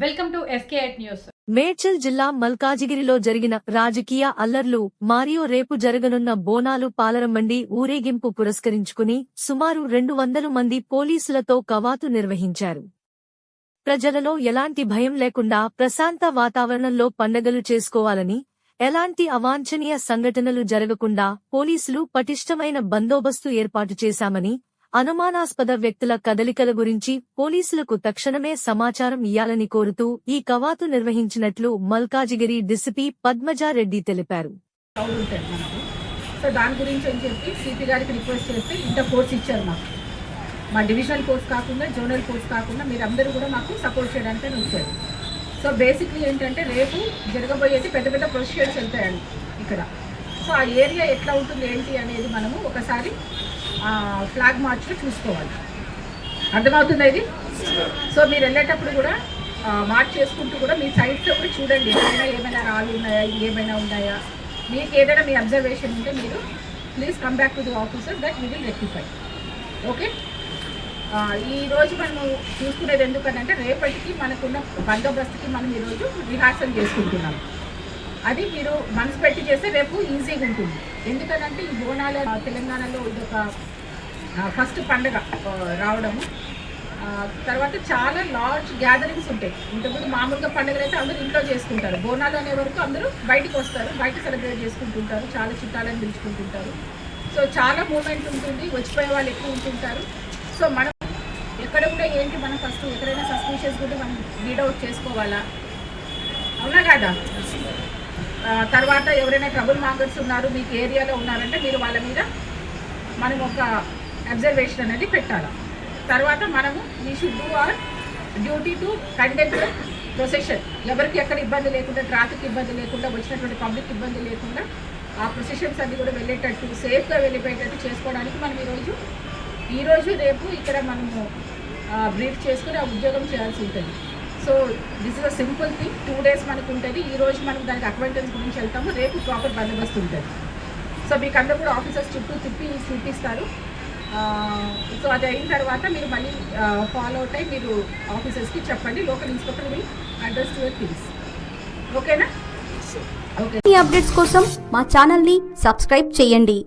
Fake news. Medchal జిల్లా మల్కాజిగిరిలో జరిగిన రాజకీయ అల్లర్లు మరియు రేపు జరగనున్న బోనాలు పాలరమండి ఊరేగింపు పురస్కరించుకుని సుమారు రెండు వందలు మంది పోలీసులతో కవాతు నిర్వహించారు. ప్రజలలో ఎలాంటి భయం లేకుండా ప్రశాంత వాతావరణంలో పండగలు చేసుకోవాలని ఎలాంటి అవాంఛనీయ సంఘటనలు జరగకుండా పోలీసులు పటిష్టమైన బందోబస్తు ఏర్పాటు చేశామని అనుమానాస్పద వ్యక్తుల కదలికల గురించి పోలీసులకు తక్షణమే సమాచారం ఇయ్యాలని కోరుతూ ఈ కవాతు నిర్వహించినట్లు మల్కాజిగిరి డిసిపి పద్మజారెడ్డి తెలిపారు. సో దాని గురించి అని చెప్పి సిపి గారికి రిక్వెస్ట్ చేస్తే ఇంత కోర్స్ ఇచ్చారు మాకు. మా డివిజనల్ కోర్స్ కాకుండా జోనల్ కోర్స్ కాకుండా మీరు అందరూ కూడా మాకు సపోర్ట్ చేయడానికి వచ్చారు. సో బేసిక్లీ ఏంటంటే రేపు జరగబోయేది పెద్ద పెద్ద ప్రొసీజర్స్ వెళ్తాయండి ఇక్కడ. సో ఆ ఏరియా ఎట్లా ఉంటుంది ఏంటి అనేది మనము ఒకసారి ఫ్లాగ్ మార్చ్లో చూసుకోవాలి. అర్థమవుతుందా ఇది? సో మీరు వెళ్ళేటప్పుడు కూడా ఆ, మార్క్ చేసుకుంటూ కూడా మీ సైడ్స్లో కూడా చూడండి. ఏమైనా ఏమైనా రాళ్ళు ఉన్నాయా? ఏమైనా ఉన్నాయా? మీకు ఏదైనా మీ అబ్జర్వేషన్ ఉంటే మీరు please come back to the officer that we will rectify okay ఈరోజు మనం మనము చూసుకునేది ఎందుకనంటే రేపటికి మనకున్న బందోబస్తుకి మనం ఈరోజు రిహార్సల్ చేసుకుంటున్నాం. అది మీరు మనసు పెట్టి చేస్తే రేపు ఈజీగా ఉంటుంది. ఎందుకనంటే ఈ బోనాల తెలంగాణలో ఇదొక ఫస్ట్ పండగ రావడము. తర్వాత చాలా లార్జ్ గ్యాదరింగ్స్ ఉంటాయి. ఇంతకుముందు మామూలుగా పండుగలు అయితే అందరూ ఇంట్లో చేసుకుంటారు. బోనాలు అనే వరకు అందరూ బయటికి వస్తారు. బయట సెలబ్రేట్ చేసుకుంటుంటారు. చాలా చుట్టాలని పిలుచుకుంటుంటారు. సో చాలా మూమెంట్ ఉంటుంది. వచ్చిపోయే వాళ్ళు ఎక్కువ ఉంటుంటారు. సో మనం ఎక్కడ కూడా ఏంటి మనం ఫస్ట్ ఎక్కడైనా సస్పీషియస్ కూడా మనం రీడ్ అవుట్ చేసుకోవాలా? అవునా కదా? తర్వాత ఎవరైనా ట్రబుల్ మార్కెట్స్ ఉన్నారు మీకు ఏరియాలో ఉన్నారంటే మీరు వాళ్ళ మీద మనం ఒక అబ్జర్వేషన్ అనేది పెట్టాలి. తర్వాత మనము we should do our duty to conduct procession ఎవరికి ఎక్కడ ఇబ్బంది లేకుండా ట్రాఫిక్ ఇబ్బంది లేకుండా వచ్చినటువంటి పబ్లిక్ ఇబ్బంది లేకుండా ఆ ప్రొసెషన్స్ అన్ని కూడా వెళ్ళేటట్టు సేఫ్గా వెళ్ళిపోయేటట్టు చేసుకోవడానికి మనం ఈరోజు ఈరోజు రేపు ఇక్కడ మనము బ్రీఫ్ చేసుకుని ఆ ఉద్యోగం చేయాల్సి ఉంటుంది. So this is a simple thing two days మనకు ఉంటుంది. ఈ రోజు మనం దానికి అక్వైంటెన్స్ గురించి వెళ్తాము. రేపు ప్రాపర్ బందోబస్తు ఉంటుంది. సో మీకు అందరూ కూడా ఆఫీసర్స్ చుట్టూ తిప్పి చూపిస్తారు. సో అది అయిన తర్వాత మీరు మళ్ళీ ఫాలో అవుట్ అయ్యి మీరు ఆఫీసర్స్కి చెప్పండి local inspector will address to your things ఓకేనా ఓకే ఈ అప్డేట్స్ కోసం మా ఛానల్ని సబ్స్క్రైబ్ చేయండి.